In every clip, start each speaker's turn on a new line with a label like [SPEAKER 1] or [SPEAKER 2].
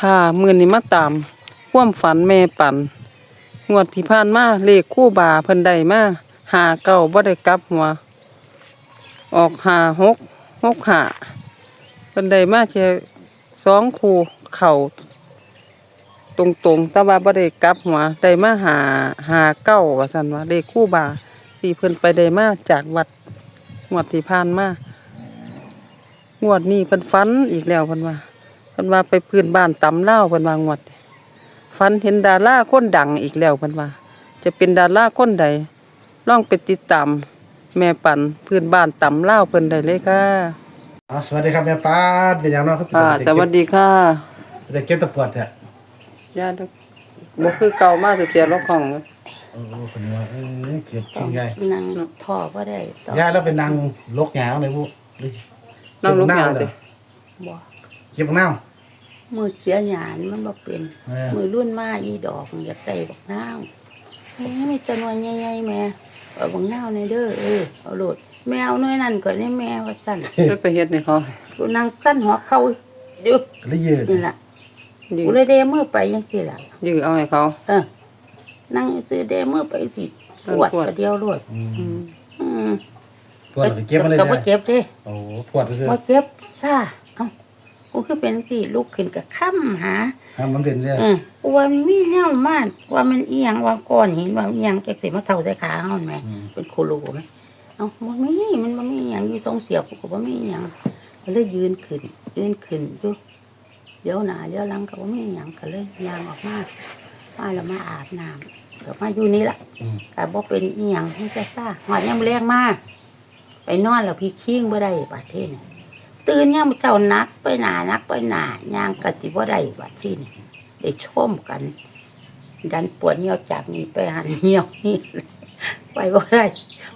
[SPEAKER 1] ค่ะมื้อนี้มาตามควมฝันแม่ปันงวดที่ผ่านมาเลขคู่บาเพิ่นได้มาหาเก้าบ่ได้กลับหัว ออกหาหกหกหาเพิ่นได้มาแค่สองคู่เข่าตรงๆแต่ว่าบ่ได้กลับหัวได้มาหาหาเก้าว่าซั่นว่าเลขคู่บาที่เพิ่นไปได้มาจากวัดงวดที่ผ่านมางวดนี้เพิ่นฝันอีกแล้วเพิ่นว่า เพิ่นว่าไปพื้นบ้านตำเล่าวเพิ่นว่างวดฝันเห็นดาราคนดังอีกแล้วเพิ่นว่า จะเป็นดาราคนใดลองไปติดตามแม่ปันพื้นบ้านตำเล่าวเพิ่นได้เลยค่ะ
[SPEAKER 2] อ๋อสวัสดีครับแม่ป้าดเป็นอย่างเน้องครับ
[SPEAKER 1] อ่าสวัสดีค่ะ
[SPEAKER 2] แต่เก็บตะปวดเนี่ย
[SPEAKER 1] ญาติบ่คือเก่ามาสุดเสียล็อกของเลย
[SPEAKER 2] โอ้โหคนนี้ว่าเอ้ยเก็บชิ้นใหญ่
[SPEAKER 3] นั่งท่อก็ได้ต่อ
[SPEAKER 2] ย่าแล้วเป็นนางลกหยาวเลยพวก
[SPEAKER 1] นั่งลูกยาง
[SPEAKER 2] เล
[SPEAKER 1] ติ
[SPEAKER 2] ย
[SPEAKER 3] บ่
[SPEAKER 2] เก็บบักเน่า
[SPEAKER 3] มือเสียหยานมันบ่เป็น
[SPEAKER 2] เออ
[SPEAKER 3] มือรุ่นมาอีดอกอยากได้บักนาวแม่มีแตะนวยใหญ่ๆแม่เอาบักนาวในเด้อเออเอาโลดแมวน้อยนั่นก่อนนี่แม่ว่าซั่น
[SPEAKER 1] จะไปเฮ็ดนี่เขา
[SPEAKER 3] กูนั่งสั้นหัวเข้าอยู่
[SPEAKER 2] ก็เลยยืด
[SPEAKER 3] นี่ล่ะ
[SPEAKER 1] ยื
[SPEAKER 3] กู
[SPEAKER 1] อ
[SPEAKER 3] เลยเดมือไปจังซี่ล่ะ
[SPEAKER 1] ยือเอาให้เขา
[SPEAKER 3] เออ นั่งซื้อเดมือไปสิปวด
[SPEAKER 1] ปวด
[SPEAKER 3] ประเดียวโลด
[SPEAKER 2] อืม
[SPEAKER 1] อืม
[SPEAKER 3] อืม
[SPEAKER 2] ปวดก็เก็บมาเลย
[SPEAKER 3] ก็บ่
[SPEAKER 2] นะ
[SPEAKER 3] เจ็บเด้
[SPEAKER 2] โอ้โหปวดก็คือ
[SPEAKER 3] บ่เจ็บซ่าเอ้า กูคือเป็นสิลุกขึ้นก็ค้ำหา
[SPEAKER 2] ทำมันเด่นเลย
[SPEAKER 3] เออว่ามันมีแนวมากว่ามันเอียงว่าก้อนหินว่าเอียงจากสิมาเท่าใส่ขาเฮาแหม่เป็นโคโลไหมเอ้ามันมีมันบ่มีอหย่างอยู่ตรงเสียบกูก็บ่มีอหย่างก็เลยยืนขึ้น ยืนขึ้นอยู่เดี๋ยวหน้าเดี๋ยวหลังก็บ่มีอหย่างก็เลยย่างออกมามาแล้วมาอาบน้ำก็มาอยู่นี่ล่ะ
[SPEAKER 2] อืม
[SPEAKER 3] แต่บ่เป็นอีหยังให้จะซ่าหอดยังแรงมากไปนอนแล้วพี่คิงบ่ได้บาดเทศนี่ ตื่นยามเช้านักไปหนานักไปหนาย่างกะติบ่ได้บาดเทศนี่ได้ชมกัน ดันปวดเหี่ยวจากนี่ไปหันเหี่ยวนี่ไปบ่ได้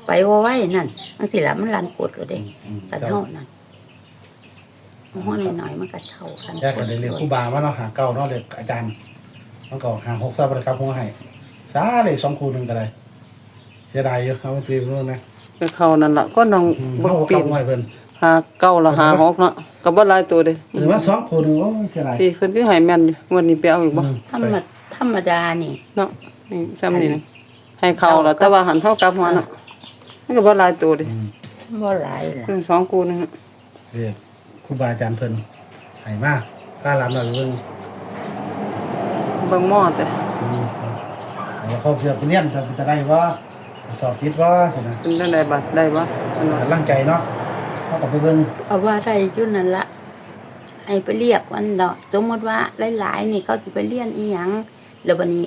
[SPEAKER 3] ไปบ่ไหวนั่นจังสิล่ะมันลันกดก็ได้
[SPEAKER 2] อืม
[SPEAKER 3] กระ
[SPEAKER 2] เจ้า
[SPEAKER 3] เท่านั่นหัวหน่อยๆมันกระเท่ากัน
[SPEAKER 2] ย่าก็ได้เรียนครูบาว่าเนาะหาเก้าเนาะเด็กอาจารย์มันก็หาหกซาบครับหัวให้สาเลยสองคูหนึ่งก็ได้เสียดายอยู่เขาตีมรู้นะ
[SPEAKER 1] ไปเข้านั่นล่ะก็น้อง
[SPEAKER 2] อืม
[SPEAKER 1] บ่
[SPEAKER 2] เขา
[SPEAKER 1] ปี
[SPEAKER 2] เข้านหน่อยเพิ่น
[SPEAKER 1] หาเก้าละหาหกเนาะก็บ่หลายตัวเด้
[SPEAKER 2] หรือว่าสองคูหนึ่งโอ้ยเสียดาย
[SPEAKER 1] ที่เพิ่นคือให้แม่นอยู่งวดนี้ไปเอาอีกบ่
[SPEAKER 2] อืม
[SPEAKER 3] ธรรมดธรรมดานี่
[SPEAKER 1] เนาะนี่ซ้ำนี่นะให้เขาแล้วแต่ว่าหันเท่ากับหัวเนาะมันก็บ่หลายตัวเด้
[SPEAKER 2] อืม
[SPEAKER 3] บ่หลายล่ะ
[SPEAKER 1] เพิ่นสองกูนึงอะ
[SPEAKER 2] เรียกครูบาอาจารย์เพิ่นให้มาป้าหลานหน่อยเพิ่น
[SPEAKER 1] เบิ่งหม้อแต่
[SPEAKER 2] อืมแล้วเขาเชื่อเรียนจะจะได้ว่าสอบติดว่าสินะ
[SPEAKER 1] เป็นจังไดบัดได้บ่อันว่า
[SPEAKER 2] กำลังใจเนาะ เขาก็ไปเบิ่ง
[SPEAKER 3] เอาว่าได้อยู่นั่นละให้ไปเรียกวันเนาะสมมติว่าหลายๆนี่เขาสิไปเรียนอีหยังแล้ววันนี้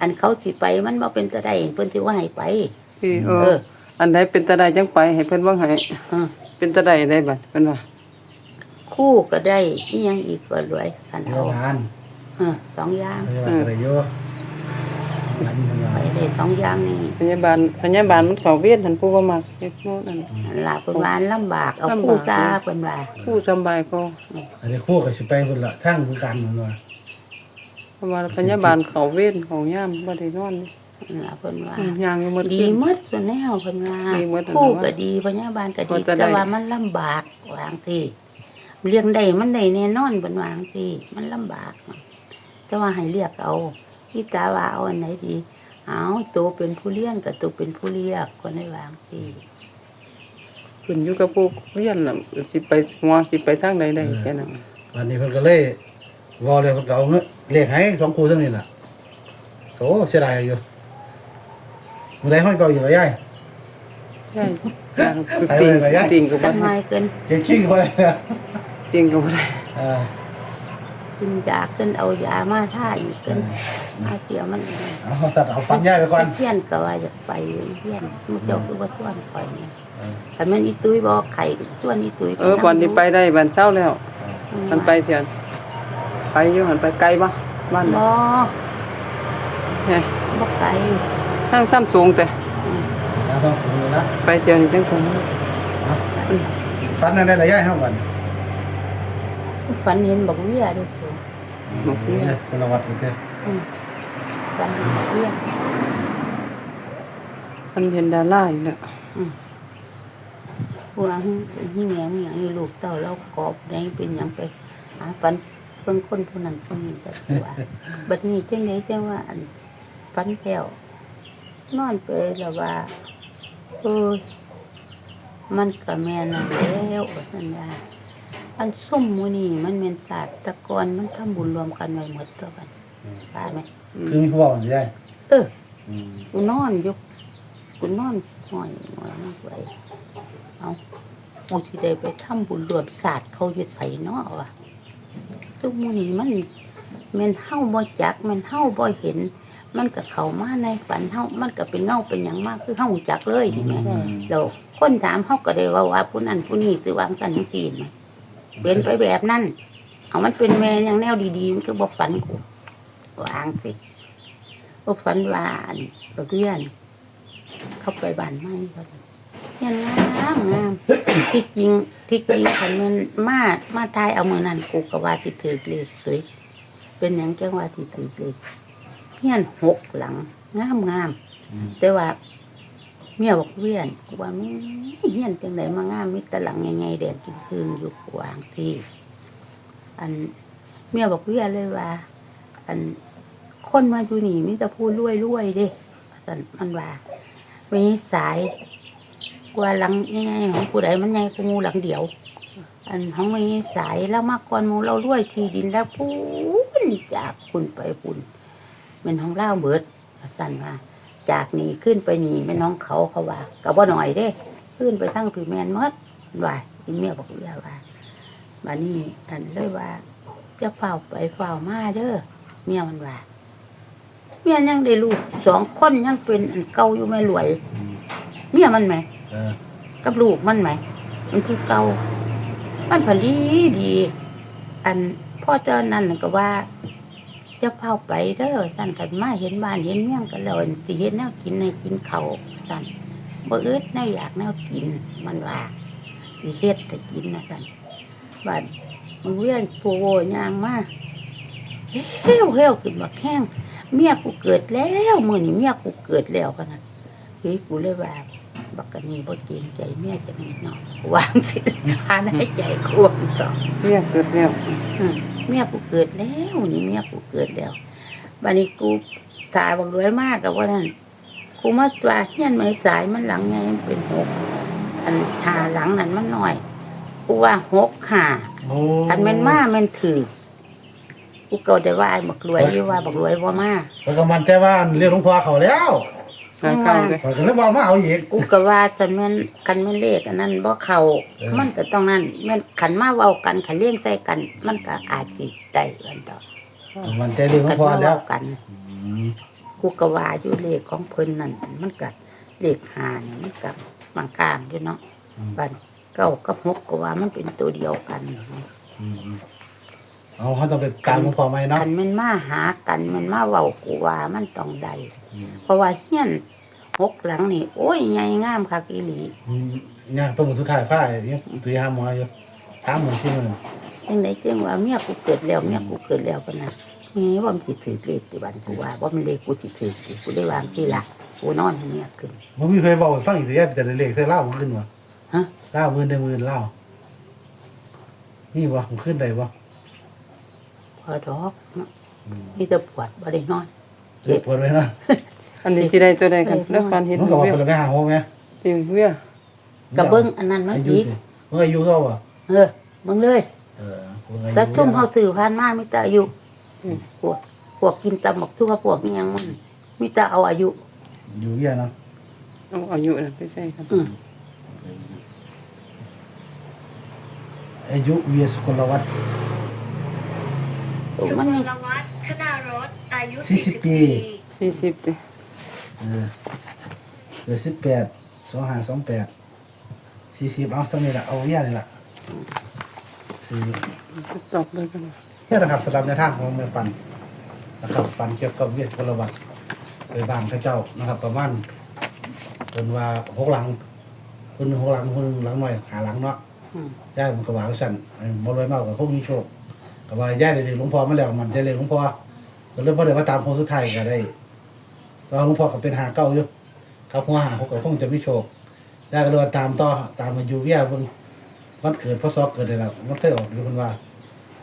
[SPEAKER 3] อันเขาสิไปมันบ่เป็นตะได้เพิ่นสิว่าให้ไป
[SPEAKER 1] ที่เอ
[SPEAKER 3] เอ
[SPEAKER 1] อ
[SPEAKER 3] อ
[SPEAKER 1] อันใดเป็นตาใดจังไปให้เพิ่นเบิ่งให้
[SPEAKER 3] เออ
[SPEAKER 1] เป็นตาใดได้บัดเพิ่นว่า
[SPEAKER 3] คู่ก็ได้อีหยังอีกก็รวยกัน
[SPEAKER 2] เดี๋ย
[SPEAKER 3] เอา
[SPEAKER 2] วงาน
[SPEAKER 3] เออสองอย่าง
[SPEAKER 2] เดี๋ยวอะไรเยอะ นั่นมัน
[SPEAKER 3] ไป
[SPEAKER 2] ว่า
[SPEAKER 3] ได้สองอย่างนี่
[SPEAKER 1] พยาบาลพยาบาลมันเข้าเวรหันผู้บ่มักเฮ็ดโน่นนั่น
[SPEAKER 3] นั่นล่ะเพิ่นว่าลำบากเอา
[SPEAKER 1] ลำบาก
[SPEAKER 3] คู่ซาเพิ่นว่า
[SPEAKER 1] ผู้สำบายก็
[SPEAKER 2] อันนี้คู่กับสิไปเพิ่นละทั้งคือกันมันว่า
[SPEAKER 1] เพราะว่าพยาบาลเข้าเวรของยามบ่ได้นอนนี่
[SPEAKER 3] นั่นล่ะเพิ่นว่า
[SPEAKER 1] อืมย่างอยู่หมด
[SPEAKER 3] ดี
[SPEAKER 1] คืน
[SPEAKER 3] หมดส่วนแนวเพิ่นว่า
[SPEAKER 1] ดีหมดนั่น
[SPEAKER 3] คู่
[SPEAKER 1] น่ะ
[SPEAKER 3] ก็
[SPEAKER 1] ว่า
[SPEAKER 3] ดีพยาบาลก็
[SPEAKER 1] พอ
[SPEAKER 3] ดี
[SPEAKER 1] จะได้
[SPEAKER 3] แต่ว่ามันลำบากวาจังที่เลี้ยงได้มันได้แน่นอนเพิ่นว่าจังที่มันลำบาก แต่ว่าให้เรียกเอา พี่ตาว่าเอาอันไหนดี เอาตัวเป็นผู้เลี้ยงกับตัวเป็นผู้เรียกคนได้วาจังที่
[SPEAKER 1] ขึ้นอยู่กับผู้เรียนน่ะสิไปหัวสิไปทางใดได้แค่นั้น
[SPEAKER 2] วันนี้เพิ่นก็เลยวอเลยเพิ่นก็เอาเงินเลขให้สองคู่ทั้งนี้น่ะโอ้เสียดายอยู่มื้อใดห้อยเก่าอยู่ละยาย
[SPEAKER 1] ใช่ย่าง
[SPEAKER 2] ไป
[SPEAKER 1] ติง
[SPEAKER 2] เลยนะยาย
[SPEAKER 1] ติงก็บ่
[SPEAKER 3] ทำไม
[SPEAKER 1] ได้
[SPEAKER 3] เกิน
[SPEAKER 2] เจ็บขี้ก็บ่ได้นะ
[SPEAKER 1] ติงก็บ่ได้
[SPEAKER 2] เออ
[SPEAKER 3] กินยาเกินเอายามาท่าอีกเกินมาเกี่ยวมันอีก
[SPEAKER 2] เอาตัดเอาฟันยายไปก่อน
[SPEAKER 3] เพี้ยนก็ว่าอยากไปอยู่เพี้ยนมันเจ้าคือว่าส่วนข่อยเนี่ยแต่มันอีตุ้ยบอกไข่ส่วนอีตุ้ย
[SPEAKER 1] เออวันนี้ไปได้บันเช้าแล้ว
[SPEAKER 3] มั
[SPEAKER 1] มันไปเถียนไปอยู่หันไปไกลบ่บ้าน
[SPEAKER 3] บ
[SPEAKER 1] น่ะ
[SPEAKER 3] อ
[SPEAKER 1] เฮ้ย
[SPEAKER 3] บอกไก่
[SPEAKER 1] ทางซ้ำสูงแต่
[SPEAKER 2] นะต้องสูงเลยนะ
[SPEAKER 1] ไปเที่ยวนี่จังคง
[SPEAKER 2] ฟันนั่นได้ละยายเฮาก่อน
[SPEAKER 3] ฝันเห็นบอกเวียด้วยสู
[SPEAKER 1] บอกเมีย
[SPEAKER 2] นี่เป็นประวัติเด้อ
[SPEAKER 3] อืมฝันเห็นบอกเวีย
[SPEAKER 1] มันเห็นดาราอีกแล้ว
[SPEAKER 3] พวกหิ้งแหงอย่างนี้ลูกเต้าเรากอบได้เป็นอย่างไปหาฝันเบิ่งคนผู้นั้นผู้นี้ก็สิว่าบัดนี้จังไดจังว่าอันฟันแก้วนอนไปแล้วว่าเออมันก็แม่นนั่นแล้วว่าซั่นว่า อันส้มหมูนี่มันแม่นศาสตร์แตะกอนมันทำบุญรวมกันไว้หมดตัวกันว่าไหม
[SPEAKER 2] คือมีผู้บอกสิได้
[SPEAKER 3] เออกูนอนอยู่กูนอนหอยหอยมากไว้เอาโมสิได้ไปทำบุญรวมศาสตร์เขาจะใส่เนาะวะทุกมื้อนี้มันแมันเฮาบ่จักแมันเฮาบ่เห็น มันก็เข้ามาในฝันเฮามันก็เป็นเงาเป็นหยังมากคือเฮารู้จักเลยนี่แหมแล้วคนถามเฮาก็ได้ว่าว่าผู้นั้นผู้นี้สิวางกันจังซี่นะ เป็นไปแบบนั้นเอามันเป็นแม่อย่างแนวดีๆมันก็บ่ฝันกูวางสิพวกฝันหวาอันบักเรียนเข้าไปบ้านไม่ก็เรียนงามงามที่จริงที่จริงคันมันมามาทายเอามือนั่นกูก็ว่าที่ถือเลขสวยเป็นอย่างจังว่าที่ถือเลขเฮียนหกหลังงามงามแต่ว่า เมียบอกเวียนกูว่ามีเฮียนจังไดมางามมีแตะหลังใหญ่ๆแดงกินคืนอยู่กวางที่อันเมียบอกเวียนเลยว่า อันคนมาอยู่นี่มีแต่พูดรวยรวยเด้สันมันว่ามีสายกว่าหลังยังไงของผู้ใดมันใหญ่กว่าหมูหลังเดียว อันของมีสายแล้วมาก่อนมูเรารวยที่ดินแล้วพูนจากคุณไปคุณเป็นของเล่าเบิดสันว่า จากนี่ขึ้นไปนี่เป็นน้องเขาเขาว่ากับว่าหน่อยเด้ ขึ้นไปทั้งผีแมนหมดว่าอีเมียบอกเรียว่าบานี้อันเลยว่า จะเฝ้าไปเฝ้ามาเด้อเมียมันว่าเมียยังได้ลูกสองคนยังเป็นอันเก่าอยู่ไม่รวย เมียมันไหม
[SPEAKER 2] เออ
[SPEAKER 3] กับลูกมันไหม มันคือเก่ามันผลีดี อันพ่อเจ้านั่นน่ะก็ว่า จะเฝ้าไปเด้อสั่นกันมาเห็นบ้านเห็นเมี่ยงกันแล้วอั่นสิเห็นแนวกินในกินเขาสั่นบ่อึดในอยากแนวกินมันว่าสิเฮ็ดแต่กินนะสั่นบ้านมันเวียนโผล่ยางมาเฮ้วเฮ้วขึ้นมาแข้งเมียกูเกิดแล้วมื่อนี้เมียกูเกิดแล้วกันนะเฮ้ยกูเลยว่า บักกะนีบ่เกรงใจเมียจะนี่เนาะวางสิหาให้ใจควงต่อ
[SPEAKER 1] เรียกเกิดแล้ว
[SPEAKER 3] อืมเมียกูเกิดแล้วนี่เมียกูเกิดแล้วบัดนี้กูตายบักรวยมากกับว่านั่นกูมาว่าเฮียนไม้สายมันหลังไงมันเป็นหกอันหาหลังนั้นมันหน่อยกูว่าหกหา
[SPEAKER 2] โอ้
[SPEAKER 3] อันแมันมาแมันถือกูก็ได้ว่าไอ้บักรวยอยู่ว่าบักรวยว่ามา
[SPEAKER 2] แล้วก็มันใจว่าเรียกหลวงพ่อเขาแล้ว
[SPEAKER 1] หาเก่าเลย
[SPEAKER 2] ข้อยก็เลยบอกมาเอาอีก
[SPEAKER 3] กูก็ว่าสันแม่นกันแม่นเลขอันนั้นบ่เข้า
[SPEAKER 2] เออ
[SPEAKER 3] มันก็ต้องนั้นแม่นขันมาเว้ากันขันเลี้ยงใส่กัน มันก็อาจสิได้กันต่อ
[SPEAKER 2] มันใจเรียกหลว
[SPEAKER 3] ขั
[SPEAKER 2] ง
[SPEAKER 3] น
[SPEAKER 2] พ่อ
[SPEAKER 3] มา
[SPEAKER 2] แล้
[SPEAKER 3] เว้าวกันกูก็ว่าอยู่เลขของเพิ่นนั่นมันก็เลขหานี่มันกับบางกลางอยู่เนาะบันเก้ากับหกก็ว่ามันเป็นตัวเดียวกัน
[SPEAKER 2] เอาเขาต้องไปกลางหลวงพ่อไหมเนาะ
[SPEAKER 3] คันมันมาหากันมันมาเว้ากูว่ามันต้องได้เพราะว่าเฮียนหกหลังนี่ โอ้ยใหญ่งามคักอีหลี
[SPEAKER 2] อืมย่างตัวหมือสุดท้ายฝ้ายยังตุยห้าหมออยู่ถามหมือชิมเลย
[SPEAKER 3] จังไดจังว่าเมียกูเกิดแล้วเมียกูเกิดแล้วกันนะนี่ว่ามันสิถือเลขที่บ้านกูว่าว่ามันเลขกูสิถือที่กูได้วางที่ละกูนอนเมียขึ้น
[SPEAKER 2] มันมีใครบอกให้ฟังอีกแต่แย่แต่เลขเธอเล่ามันขึ้นวะ
[SPEAKER 3] ฮะ
[SPEAKER 2] เล่ามือในมือเล่านี่วะมันขึ้นได้วะ
[SPEAKER 3] พอดอกเนาะมีแต่ปวดบ่ได้นอน
[SPEAKER 2] เจ็บปวดไว้นะ
[SPEAKER 1] อันนี้สิได้ตัวใดกัน
[SPEAKER 3] เออ
[SPEAKER 1] แล้วฟันเห็น
[SPEAKER 2] มันก็บอก
[SPEAKER 1] เวีย
[SPEAKER 2] คนละไปหาห้องไง
[SPEAKER 1] ติเวีย
[SPEAKER 3] กระเบิ้งอันนั้นมัน
[SPEAKER 2] อายุ
[SPEAKER 3] อีก
[SPEAKER 2] สิมันอายุเท่าว่ะ
[SPEAKER 3] เออเบิ่งเลย
[SPEAKER 2] เออพวกอายุ
[SPEAKER 3] แต่ซุ่มเฮาสื่อผ่านมามีแต่อายุพวกพวกกินตำบักทั่วพวกอิหยังมันมีแต่เอาอายุ
[SPEAKER 2] อยู่เยี่ยเนาะ
[SPEAKER 1] เอาอายุน่ะไปใส่ครับ
[SPEAKER 3] อืม
[SPEAKER 2] อายุเวียสุกลวัฒน์
[SPEAKER 3] ตัว
[SPEAKER 4] สุ
[SPEAKER 3] มัน
[SPEAKER 4] ก
[SPEAKER 3] ยัง
[SPEAKER 4] ลวัฒน์คณารถอายุ
[SPEAKER 2] สี่สิบ
[SPEAKER 4] 40
[SPEAKER 2] ปี
[SPEAKER 1] สี่สิบสิ
[SPEAKER 2] เออเดือนสิบแปดสองห้าสองแปดสี่สิบเอาสักนี่แหละเอาเยี่ยนี่แหละสี่
[SPEAKER 1] ตอบเลยกัน
[SPEAKER 2] นี่นะครับสำหรับในทางของเมืองปันนะครับฟันเกี่ยวกับเวียสุกลวัฒน์ไปบ้านพระเจ้านะครับ ประมาณเป็นว่าหกหลังคนหนึ่งหกหลังคนหนึ่งหลังหน่อยหาหลังเนาะ
[SPEAKER 3] อืม
[SPEAKER 2] ย่ายมันกระบาสั่นบ่รวยมากกับพวกมีโชค กับว่าย่ายได้เรียนหลวงพ่อมาแล้วมันจะเรียนหลวงพ่อก็เริ่มพอได้มาตามโค้งสุดท้ายก็ได้ตอนหลวงพ่อก็เป็นหาเก้าอยู่ครับหัวหาเขาก็คงจะมีโชคย่ายก็เลยว่าตามต่อตามมาอยู่เวียเพิ่งวันเกิดพ่อซอกเกิดเลยล่ะมันเคยออกอยู่คนว่า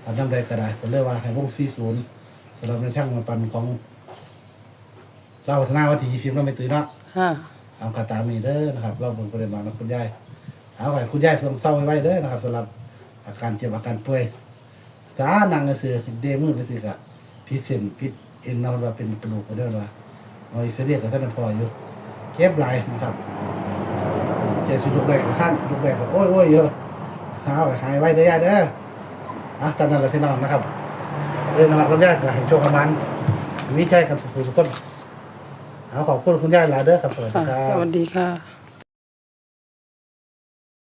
[SPEAKER 2] อันน้ำใดก็ได้ผมเลยว่าให้วง40สำหรับในแท่งมาปันของเราวัฒนาวันที่20เราไม่ตื่นเนาะ
[SPEAKER 1] ค่ะ
[SPEAKER 2] เอากระตามนี้เด้อนะครับ เราบนประเด็นมานะคุณยายเอาไว้คุณยายทรงเศร้าไว้เด้อนะครับสำหรับอาการเจ็บอาการป่วย สานังก็คือเดมือก็คือกะพิเส้นพิษเอ็นเราว่าเป็นกระดูกก็ได้วยว่าเอาอิสเรียกับท่านพออยู่เก็บหลายนะครับเจสิลูกแรกกับท่านลูกแรกบอกโอ้ยโอ้ยเยอะเอาไว้หายไว้เด้ยาเด้ออะตามนั้นแหละพี่น้องนะครับเรื่องนะครับคุณยายก็ให้โชคกับมันวิชัยกับสุขุสุขคนเอาขอบคุณคุณย่าหลายเด้อครับสวัสดี
[SPEAKER 1] ค
[SPEAKER 2] รับส
[SPEAKER 1] วัสดีค่ะ